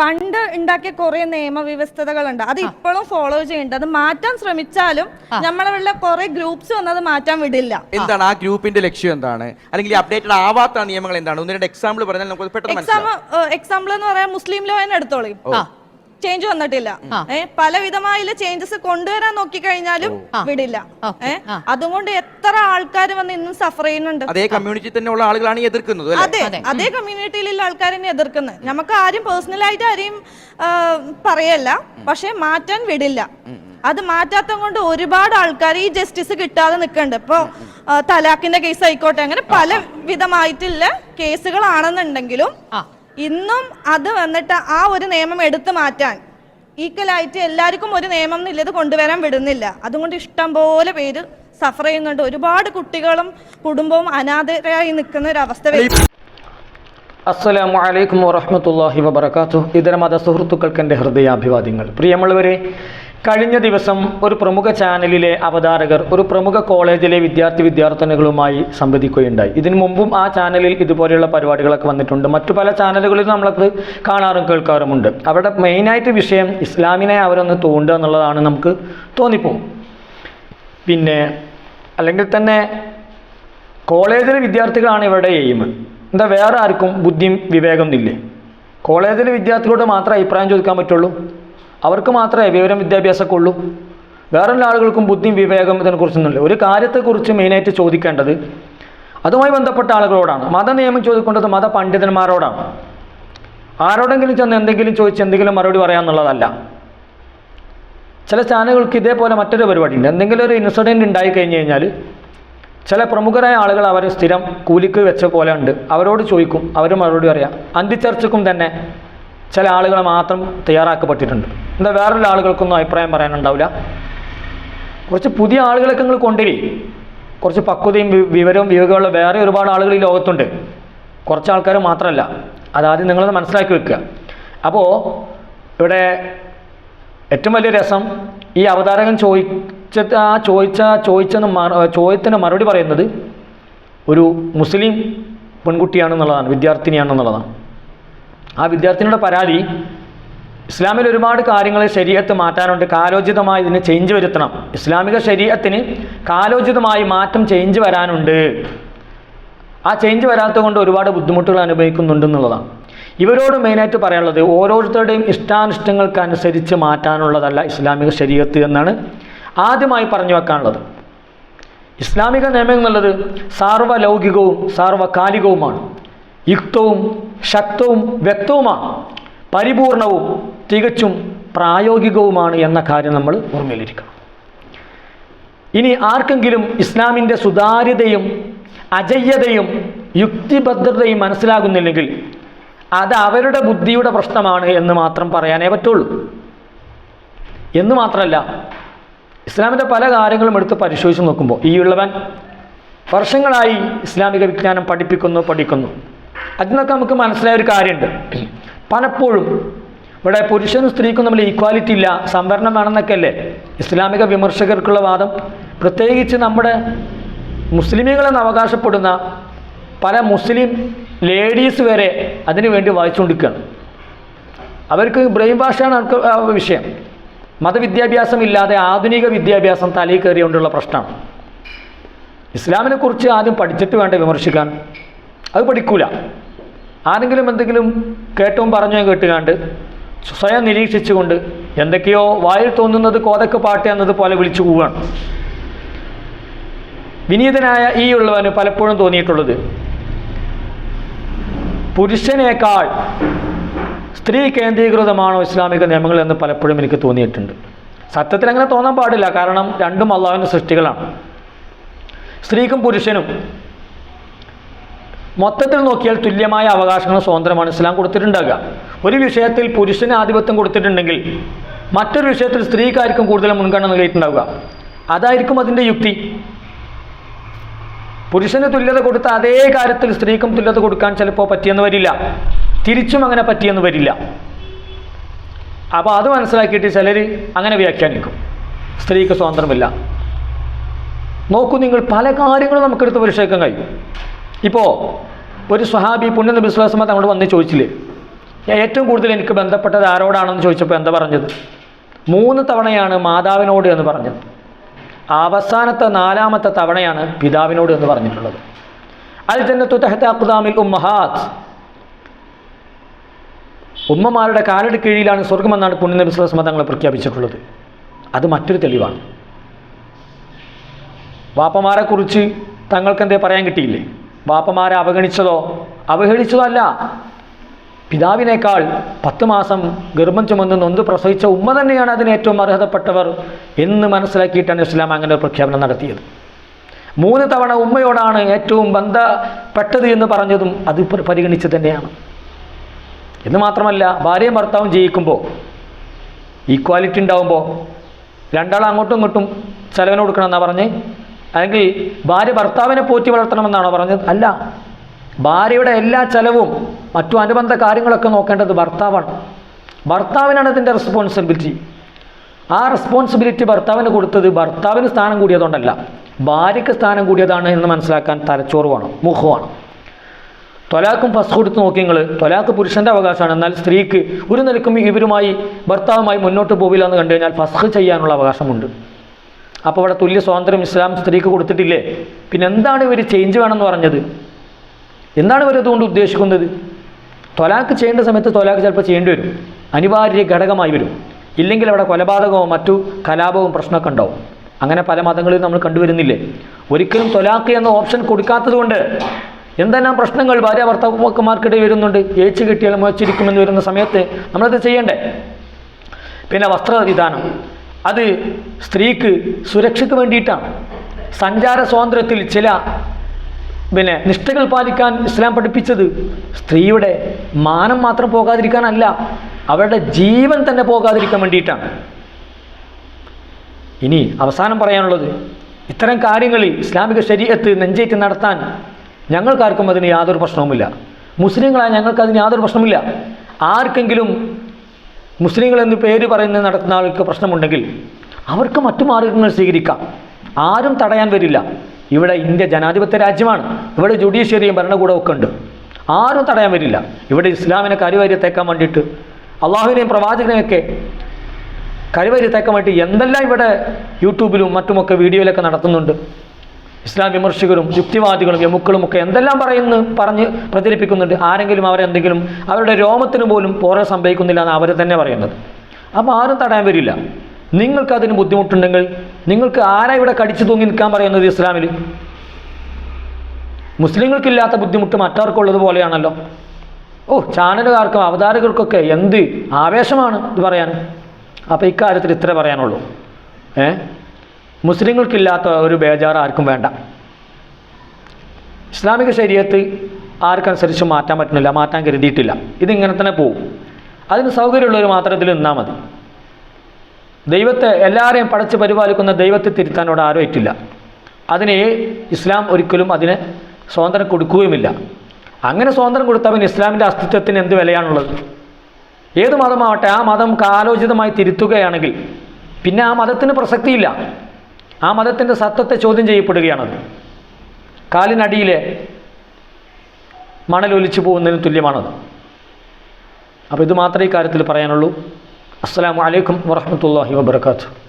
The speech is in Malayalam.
പണ്ട് ഉണ്ടാക്കിയ കുറെ നിയമവ്യവസ്ഥതകളുണ്ട് അത് ഇപ്പോഴും ഫോളോ ചെയ്യുന്നുണ്ട്. അത് മാറ്റാൻ ശ്രമിച്ചാലും നമ്മളുള്ള കുറെ ഗ്രൂപ്പ്സ് വന്നത് മാറ്റാൻ വിടില്ല. എന്താണ് ആ ഗ്രൂപ്പിന്റെ ലക്ഷ്യം എന്താണ്? അല്ലെങ്കിൽ അപ്ഡേറ്റഡ് ആവാത്ത നിയമങ്ങൾ എന്താണ്? ഒന്ന് രണ്ട് എക്സാമ്പിൾ പറഞ്ഞാൽ നമുക്ക് പെട്ടെന്ന് എക്സാം എക്സാമ്പിൾ എന്ന് പറയാൻ മുസ്ലിം ലോ തന്നെ എടുത്തോളി. ചേഞ്ച് വന്നിട്ടില്ല. ഏഹ് പല വിധമായുള്ള ചേഞ്ചസ് കൊണ്ടുവരാൻ നോക്കിക്കഴിഞ്ഞാലും വിടില്ല. ഏഹ് അതുകൊണ്ട് എത്ര ആൾക്കാർ വന്ന് ഇന്നും സഫർ ചെയ്യുന്നുണ്ട്. അതേ കമ്മ്യൂണിറ്റി തന്നെ ഉള്ള ആളുകളാണ് എതിർക്കുന്നത് അല്ലേ? അതെ അതേ. കമ്മ്യൂണിറ്റിയിലുള്ള ആൾക്കാരെന്നെ എതിർക്കുന്നത്. നമുക്ക് ആരും പേഴ്സണലായിട്ട് ആരെയും പറയല്ല. പക്ഷെ മാറ്റാൻ വിടില്ല. അത് മാറ്റാത്ത കൊണ്ട് ഒരുപാട് ആൾക്കാർ ഈ ജസ്റ്റിസ് കിട്ടാതെ നിൽക്കുന്നുണ്ട്. ഇപ്പൊ തലാഖിന്റെ കേസ് ആയിക്കോട്ടെ. അങ്ങനെ പല വിധമായിട്ടുള്ള കേസുകളാണെന്നുണ്ടെങ്കിലും. ഇന്നും അത് വന്നിട്ട് ആ ഒരു നിയമം എടുത്തു മാറ്റാൻ ഈക്വലായിട്ട് എല്ലാവർക്കും ഒരു നിയമം എന്നുള്ളത് കൊണ്ടുവരാൻ വിടുന്നില്ല. അതുകൊണ്ട് ഇഷ്ടം പോലെ പേര് സഫർ ചെയ്യുന്നുണ്ട്. ഒരുപാട് കുട്ടികളും കുടുംബവും അനാഥരായി നിൽക്കുന്ന ഒരു അവസ്ഥ അസ്സലാമു അലൈക്കും വറഹ്മത്തുള്ളാഹി വബറകാതുഹു. ഇതര മത സുഹൃത്തുക്കൾക്ക് എന്റെ ഹൃദയാഭിവാദ്യങ്ങൾ. പ്രിയമുള്ളവരെ കഴിഞ്ഞ ദിവസം ഒരു പ്രമുഖ ചാനലിലെ അവതാരകർ ഒരു പ്രമുഖ കോളേജിലെ വിദ്യാർത്ഥി വിദ്യാർത്ഥിനികളുമായി സംവദിക്കുകയുണ്ടായി. ഇതിനു മുമ്പും ആ ചാനലിൽ ഇതുപോലെയുള്ള പരിപാടികളൊക്കെ വന്നിട്ടുണ്ട്. മറ്റു പല ചാനലുകളിൽ നമ്മളത് കാണാറും കേൾക്കാറുമുണ്ട്. അവിടെ മെയിനായിട്ട് വിഷയം ഇസ്ലാമിനെ അവരൊന്ന് തോണ്ടുക എന്നുള്ളതാണ് നമുക്ക് തോന്നിപ്പോകും പിന്നെ അല്ലെങ്കിൽ തന്നെ കോളേജിലെ വിദ്യാർത്ഥികളാണ് ഇവരുടെ എയിം. എന്താ വേറെ ആർക്കും ബുദ്ധിയും വിവേകം കോളേജിലെ വിദ്യാർത്ഥികളോട് മാത്രമേ അഭിപ്രായം ചോദിക്കാൻ പറ്റുള്ളൂ. അവർക്ക് മാത്രമേ വിവരം വിദ്യാഭ്യാസമൊക്കെ ഉള്ളൂ വേറെല്ലാ ആളുകൾക്കും ബുദ്ധിയും വിവേകം ഇതിനെക്കുറിച്ചൊന്നുമില്ല. ഒരു കാര്യത്തെക്കുറിച്ച് മെയിനായിട്ട് ചോദിക്കേണ്ടത് അതുമായി ബന്ധപ്പെട്ട ആളുകളോടാണ്. മത നിയമം ചോദിക്കേണ്ടത് മത പണ്ഡിതന്മാരോടാണ്. ആരോടെങ്കിലും ചെന്ന് എന്തെങ്കിലും ചോദിച്ച് എന്തെങ്കിലും മറുപടി പറയാമെന്നുള്ളതല്ല ചില ചാനലുകൾക്ക് ഇതേപോലെ മറ്റൊരു പരിപാടിയുണ്ട്. എന്തെങ്കിലും ഒരു ഇൻസിഡന്റ് ഉണ്ടായി കഴിഞ്ഞ് കഴിഞ്ഞാൽ ചില പ്രമുഖരായ ആളുകൾ അവർ സ്ഥിരം കൂലിക്ക് വെച്ച പോലെ ഉണ്ട്. അവരോട് ചോദിക്കും അവർ മറുപടി പറയാം. അന്തിച്ചർച്ചക്കും തന്നെ ചില ആളുകളെ മാത്രം തയ്യാറാക്കപ്പെട്ടിട്ടുണ്ട്. എന്താ വേറൊരു ആളുകൾക്കൊന്നും അഭിപ്രായം പറയാനുണ്ടാവില്ല. കുറച്ച് പുതിയ ആളുകളൊക്കെ നിങ്ങൾ കൊണ്ടുവരി. കുറച്ച് പക്വതയും വിവരവും വിവേകമുള്ള വേറെ ഒരുപാട് ആളുകൾ ഈ ലോകത്തുണ്ട്. കുറച്ച് ആൾക്കാർ മാത്രമല്ല. അതാദ്യം നിങ്ങളത് മനസ്സിലാക്കി വെക്കുക. അപ്പോൾ ഇവിടെ ഏറ്റവും വലിയ രസം ഈ അവതാരകൻ ചോദിച്ച ആ ചോദിച്ച ചോദിച്ചെന്ന് ചോദ്യത്തിന് മറുപടി പറയുന്നത് ഒരു മുസ്ലിം പെൺകുട്ടിയാണെന്നുള്ളതാണ് വിദ്യാർത്ഥിനിയാണെന്നുള്ളതാണ്. ആ വിദ്യാർത്ഥിനിയുടെ പരാതി ഇസ്ലാമിൽ ഒരുപാട് കാര്യങ്ങൾ ശരീരത്ത് മാറ്റാനുണ്ട്. കാലോചിതമായി ഇതിന് ചേഞ്ച് വരുത്തണം. ഇസ്ലാമിക ശരീരത്തിന് കാലോചിതമായി മാറ്റം ചേഞ്ച് വരാനുണ്ട്. ആ ചേഞ്ച് വരാത്തത് കൊണ്ട് ഒരുപാട് ബുദ്ധിമുട്ടുകൾ അനുഭവിക്കുന്നുണ്ടെന്നുള്ളതാണ് ഇവരോട് മെയിനായിട്ട് പറയാനുള്ളത് ഓരോരുത്തരുടെയും ഇഷ്ടാനിഷ്ടങ്ങൾക്കനുസരിച്ച് മാറ്റാനുള്ളതല്ല ഇസ്ലാമിക ശരീരത്ത് എന്നാണ് ആദ്യമായി പറഞ്ഞു വെക്കാനുള്ളത്. ഇസ്ലാമിക നിയമം എന്നുള്ളത് സാർവലൗകികവും സാർവകാലികവുമാണ്. യുക്തവും ശക്തവും വ്യക്തവുമാണ് പരിപൂർണവും തികച്ചും പ്രായോഗികവുമാണ് എന്ന കാര്യം നമ്മൾ ഓർമ്മയിലിരിക്കണം. ഇനി ആർക്കെങ്കിലും ഇസ്ലാമിന്റെ സുതാര്യതയും അജയ്യതയും യുക്തിഭദ്രതയും മനസ്സിലാകുന്നില്ലെങ്കിൽ അത് അവരുടെ ബുദ്ധിയുടെ പ്രശ്നമാണ് എന്ന് മാത്രം പറയാനേ പറ്റുള്ളൂ. എന്ന് മാത്രമല്ല ഇസ്ലാമിന്റെ പല കാര്യങ്ങളും എടുത്ത് പരിശോധിച്ച് നോക്കുമ്പോൾ ഈ ഉള്ളവൻ വർഷങ്ങളായി ഇസ്ലാമിക വിജ്ഞാനം പഠിപ്പിക്കുന്നു പഠിക്കുന്നു. അതിനൊക്കെ നമുക്ക് മനസ്സിലായ ഒരു കാര്യമുണ്ട്. പലപ്പോഴും ഇവിടെ പുരുഷനും സ്ത്രീക്കും നമ്മൾ ഈക്വാലിറ്റി ഇല്ല സംവരണം വേണമെന്നൊക്കെ അല്ലേ? ഇസ്ലാമിക വിമർശകർക്കുള്ള വാദം. പ്രത്യേകിച്ച് നമ്മുടെ മുസ്ലിമുകളെന്ന് അവകാശപ്പെടുന്ന പല മുസ്ലിം ലേഡീസ് വരെ അതിനു വേണ്ടി വായിച്ചുകൊണ്ടിരിക്കുകയാണ് അവർക്ക് ബ്രെയിൻ ഭാഷയാണ് അവർക്ക് വിഷയം. മതവിദ്യാഭ്യാസം ഇല്ലാതെ ആധുനിക വിദ്യാഭ്യാസം തലയിൽ കയറിയുകൊണ്ടുള്ള പ്രശ്നമാണ്. ഇസ്ലാമിനെ കുറിച്ച് ആദ്യം പഠിച്ചിട്ട് വേണ്ട വിമർശിക്കാൻ? അത് പഠിക്കൂല. ആരെങ്കിലും എന്തെങ്കിലും കേട്ടോ പറഞ്ഞോ കേട്ടുകാണ്ട് സ്വയം നിരീക്ഷിച്ചുകൊണ്ട് എന്തൊക്കെയോ വായിൽ തോന്നുന്നത് കോതക്ക് പാട്ട് എന്നതുപോലെ വിളിച്ചു പോവുകയാണ് വിനീതനായ ഈ ഉള്ളവന് പലപ്പോഴും തോന്നിയിട്ടുള്ളത്. പുരുഷനേക്കാൾ സ്ത്രീ കേന്ദ്രീകൃതമാണോ ഇസ്ലാമിക നിയമങ്ങൾ എന്ന് പലപ്പോഴും എനിക്ക് തോന്നിയിട്ടുണ്ട്. സത്യത്തിൽ അങ്ങനെ തോന്നാൻ പാടില്ല. കാരണം രണ്ടും അള്ളാഹുവിന്റെ സൃഷ്ടികളാണ്. സ്ത്രീക്കും പുരുഷനും മൊത്തത്തിൽ നോക്കിയാൽ തുല്യമായ അവകാശങ്ങൾ സ്വതന്ത്രമാണ് ഇസ്ലാം കൊടുത്തിട്ടുണ്ടാകുക. ഒരു വിഷയത്തിൽ പുരുഷന് ആധിപത്യം കൊടുത്തിട്ടുണ്ടെങ്കിൽ മറ്റൊരു വിഷയത്തിൽ സ്ത്രീക്കാർക്കും കൂടുതൽ മുൻഗണന നൽകിയിട്ടുണ്ടാവുക. അതായിരിക്കും അതിന്റെ യുക്തി. പുരുഷന് തുല്യത കൊടുത്ത അതേ കാര്യത്തിൽ സ്ത്രീക്കും തുല്യത കൊടുക്കാൻ ചിലപ്പോൾ പറ്റിയെന്ന് വരില്ല. തിരിച്ചും അങ്ങനെ പറ്റിയെന്ന് വരില്ല. അപ്പോൾ അത് മനസ്സിലാക്കിയിട്ട് ചിലർ അങ്ങനെ വ്യാഖ്യാനിക്കും. സ്ത്രീക്ക് സ്വാതന്ത്ര്യമില്ല. നോക്കൂ നിങ്ങൾ പല കാര്യങ്ങളും നമുക്കെടുത്ത് പരിശോധിക്കാൻ കഴിയും. ഇപ്പോൾ ഒരു സ്വഹാബി പുണ്യ വിശ്വാസമ നമ്മളോട് വന്ന് ചോദിച്ചില്ലേ? ഏറ്റവും കൂടുതൽ എനിക്ക് ബന്ധപ്പെട്ടത് ആരോടാണെന്ന് ചോദിച്ചപ്പോൾ എന്താ പറഞ്ഞത്? മൂന്ന് തവണയാണ് മാതാവിനോട് എന്ന് പറഞ്ഞത്. അവസാനത്തെ നാലാമത്തെ തവണയാണ് പിതാവിനോട് എന്ന് പറഞ്ഞിട്ടുള്ളത്. അൽ ജന്നത്തു തഹത്ത അഖ്ദാമിൽ ഉമ്മഹാത്ത്. ഉമ്മമാരുടെ കാലടി കീഴിലാണ് സ്വർഗമെന്നാണ് പുണ്യനബി സ്വലം തങ്ങൾ പ്രഖ്യാപിച്ചിട്ടുള്ളത്. അത് മറ്റൊരു തെളിവാണ്. വാപ്പമാരെക്കുറിച്ച് തങ്ങൾക്ക് എന്തേ പറയാൻ കിട്ടിയില്ലേ? വാപ്പമാരെ അവഗണിച്ചതോ? അവഹേളിച്ചതല്ല. പിതാവിനേക്കാൾ പത്ത് മാസം ഗർഭം ചുമന്ന് നൊന്ത് പ്രസവിച്ച ഉമ്മ തന്നെയാണ് അതിന് ഏറ്റവും അർഹതപ്പെട്ടവർ എന്ന് മനസ്സിലാക്കിയിട്ടാണ് ഇസ്ലാം അങ്ങനെ ഒരു പ്രഖ്യാപനം നടത്തിയത്. മൂന്ന് തവണ ഉമ്മയോടാണ് ഏറ്റവും ബന്ധപ്പെട്ടത് എന്ന് പറഞ്ഞതും അത് പരിഗണിച്ച് തന്നെയാണ്. എന്ന് മാത്രമല്ല ഭാര്യയും ഭർത്താവും ജയിക്കുമ്പോൾ ഈക്വാലിറ്റി ഉണ്ടാവുമ്പോൾ രണ്ടാൾ അങ്ങോട്ടും ഇങ്ങോട്ടും ചെലവിന് കൊടുക്കണമെന്നാണ് പറഞ്ഞ്? അല്ലെങ്കിൽ ഭാര്യ ഭർത്താവിനെ പോറ്റി വളർത്തണമെന്നാണോ പറഞ്ഞത്? അല്ല. ഭാര്യയുടെ എല്ലാ ചെലവും മറ്റു അനുബന്ധ കാര്യങ്ങളൊക്കെ നോക്കേണ്ടത് ഭർത്താവാണ്. ഭർത്താവിനാണ് ഇതിന്റെ റെസ്പോൺസിബിലിറ്റി ആ റെസ്പോൺസിബിലിറ്റി ഭർത്താവിന് കൊടുത്തത് ഭർത്താവിന് സ്ഥാനം കൂടിയതുകൊണ്ടല്ല. ഭാര്യയ്ക്ക് സ്ഥാനം കൂടിയതാണ് എന്ന് മനസ്സിലാക്കാൻ തലച്ചോറ് വേണം മുഖമാണ് തൊലാക്കും ഫസ്റ്റ് കൊടുത്ത് നോക്കി നിങ്ങൾ തൊലാക്ക് പുരുഷന്റെ അവകാശമാണ്. എന്നാൽ സ്ത്രീക്ക് ഒരു നിലക്കും ഇവരുമായി ഭർത്താവുമായി മുന്നോട്ട് പോവില്ല എന്ന് കണ്ടു കഴിഞ്ഞാൽ ഫസ്ഖ് ചെയ്യാനുള്ള അവകാശമുണ്ട്. അപ്പോൾ അവിടെ തുല്യ സ്വാതന്ത്ര്യം ഇസ്ലാം സ്ത്രീക്ക് കൊടുത്തിട്ടില്ലേ? പിന്നെ എന്താണ് ഇവർ ചേഞ്ച് വേണമെന്ന് പറഞ്ഞത്? എന്താണ് ഇവർ അതുകൊണ്ട് ഉദ്ദേശിക്കുന്നത്? തൊലാക്ക് ചെയ്യേണ്ട സമയത്ത് തൊലാക്ക് ചിലപ്പോൾ ചെയ്യേണ്ടി വരും. അനിവാര്യ ഘടകമായി വരും. ഇല്ലെങ്കിൽ അവിടെ കൊലപാതകവും മറ്റു കലാപവും പ്രശ്നമൊക്കെ ഉണ്ടാവും. അങ്ങനെ പല മതങ്ങളിലും നമ്മൾ കണ്ടുവരുന്നില്ലേ? ഒരിക്കലും തൊലാക്ക് എന്ന ഓപ്ഷൻ കൊടുക്കാത്തതുകൊണ്ട് എന്തെല്ലാം പ്രശ്നങ്ങൾ ഭാര്യ ഭർത്താക്കന്മാർക്കിടയിൽ വരുന്നുണ്ട്? ഏച്ചു കിട്ടിയാൽ മുഴച്ചിരിക്കുമെന്ന് വരുന്ന സമയത്ത് നമ്മളത് ചെയ്യണ്ടേ? പിന്നെ വസ്ത്രവിധാനം. അത് സ്ത്രീക്ക് സുരക്ഷയ്ക്ക് വേണ്ടിയിട്ടാണ്. സഞ്ചാര സ്വാതന്ത്ര്യത്തിൽ ചില പിന്നെ നിഷ്ഠകൾ പാലിക്കാൻ ഇസ്ലാം പഠിപ്പിച്ചത് സ്ത്രീയുടെ മാനം മാത്രം പോകാതിരിക്കാനല്ല അവരുടെ ജീവൻ തന്നെ പോകാതിരിക്കാൻ വേണ്ടിയിട്ടാണ്. ഇനി അവസാനം പറയാനുള്ളത് ഇത്തരം കാര്യങ്ങളിൽ ഇസ്ലാമിക ശരീരത്ത് നെഞ്ചേറ്റ് നടത്താൻ ഞങ്ങൾക്കാർക്കും അതിന് യാതൊരു പ്രശ്നവുമില്ല. മുസ്ലിങ്ങളായ ഞങ്ങൾക്ക് അതിന് യാതൊരു പ്രശ്നമില്ല ആർക്കെങ്കിലും മുസ്ലിങ്ങൾ എന്ന് പേര് പറയുന്ന നടത്തുന്ന ആൾക്ക് പ്രശ്നമുണ്ടെങ്കിൽ അവർക്ക് മറ്റു മാർഗങ്ങൾ സ്വീകരിക്കാം. ആരും തടയാൻ വരില്ല. ഇവിടെ ഇന്ത്യ ജനാധിപത്യ രാജ്യമാണ്. ഇവിടെ ജുഡീഷ്യറിയും ഭരണകൂടവും ഒക്കെ ഉണ്ട്. ആരും തടയാൻ വരില്ല. ഇവിടെ ഇസ്ലാമിനെ കരിവാര്യത്തേക്കാൻ വേണ്ടിയിട്ട് അള്ളാഹുവിനെയും പ്രവാചകനെയൊക്കെ കരിവാര്യത്തേക്കാൻ വേണ്ടി എന്തെല്ലാം ഇവിടെ യൂട്യൂബിലും മറ്റുമൊക്കെ വീഡിയോയിലൊക്കെ നടത്തുന്നുണ്ട്. ഇസ്ലാം വിമർശകരും യുക്തിവാദികളും യമുക്കളും ഒക്കെ എന്തെല്ലാം പറയുന്നു പറഞ്ഞ് പ്രചരിപ്പിക്കുന്നുണ്ട്? ആരെങ്കിലും അവരെന്തെങ്കിലും അവരുടെ രോമത്തിന് പോലും പോരാ സംഭവിക്കുന്നില്ല എന്ന് അവർ തന്നെ പറയുന്നത്. അപ്പോൾ ആരും തടയാൻ വരില്ല. നിങ്ങൾക്ക് അതിന് ബുദ്ധിമുട്ടുണ്ടെങ്കിൽ നിങ്ങൾക്ക് ആരാ ഇവിടെ കടിച്ചു തൂങ്ങി നിൽക്കാൻ പറയുന്നത് ഇസ്ലാമിൽ മുസ്ലിങ്ങൾക്കില്ലാത്ത ബുദ്ധിമുട്ട് മറ്റവർക്കുള്ളത് പോലെയാണല്ലോ. ഓ ചാനലുകാർക്കും അവതാരകർക്കൊക്കെ എന്ത് ആവേശമാണ് ഇത് പറയാൻ? അപ്പോൾ ഇക്കാര്യത്തിൽ ഇത്ര പറയാനുള്ളൂ. ഏ? മുസ്ലിങ്ങൾക്കില്ലാത്ത ഒരു ബേജാർ ആർക്കും വേണ്ട. ഇസ്ലാമിക ശരീരത്ത് ആർക്കനുസരിച്ച് മാറ്റാൻ പറ്റുന്നില്ല മാറ്റാൻ കരുതിയിട്ടില്ല. ഇതിങ്ങനെ തന്നെ പോവും. അതിന് സൗകര്യമുള്ളവർ മാത്രം ഇതിൽ നിന്നാൽ മതി. ദൈവത്തെ എല്ലാവരെയും പടച്ച് പരിപാലിക്കുന്ന ദൈവത്തെ തിരുത്താനോട് ആരും ഏറ്റില്ല അതിനെ ഇസ്ലാം ഒരിക്കലും അതിന് സ്വാതന്ത്ര്യം കൊടുക്കുകയുമില്ല. അങ്ങനെ സ്വാതന്ത്ര്യം കൊടുത്തവൻ ഇസ്ലാമിന്റെ അസ്തിത്വത്തിന് എന്ത് വിലയാണുള്ളത്? ഏത് മതമാവട്ടെ ആ മതം കാലോചിതമായി തിരുത്തുകയാണെങ്കിൽ പിന്നെ ആ മതത്തിന് പ്രസക്തിയില്ല. ആ മതത്തിന്റെ സത്വത്തെ ചോദ്യം ചെയ്യപ്പെടുകയാണത്. കാലിനടിയിലെ മണലൊലിച്ചു പോകുന്നതിന് തുല്യമാണത്. അപ്പോൾ ഇത് മാത്രമേ ഈ കാര്യത്തിൽ പറയാനുള്ളൂ. അസ്സാം വലൈക്കും വാഹമത്തല്ലാഹി വാബർക്കാത്തു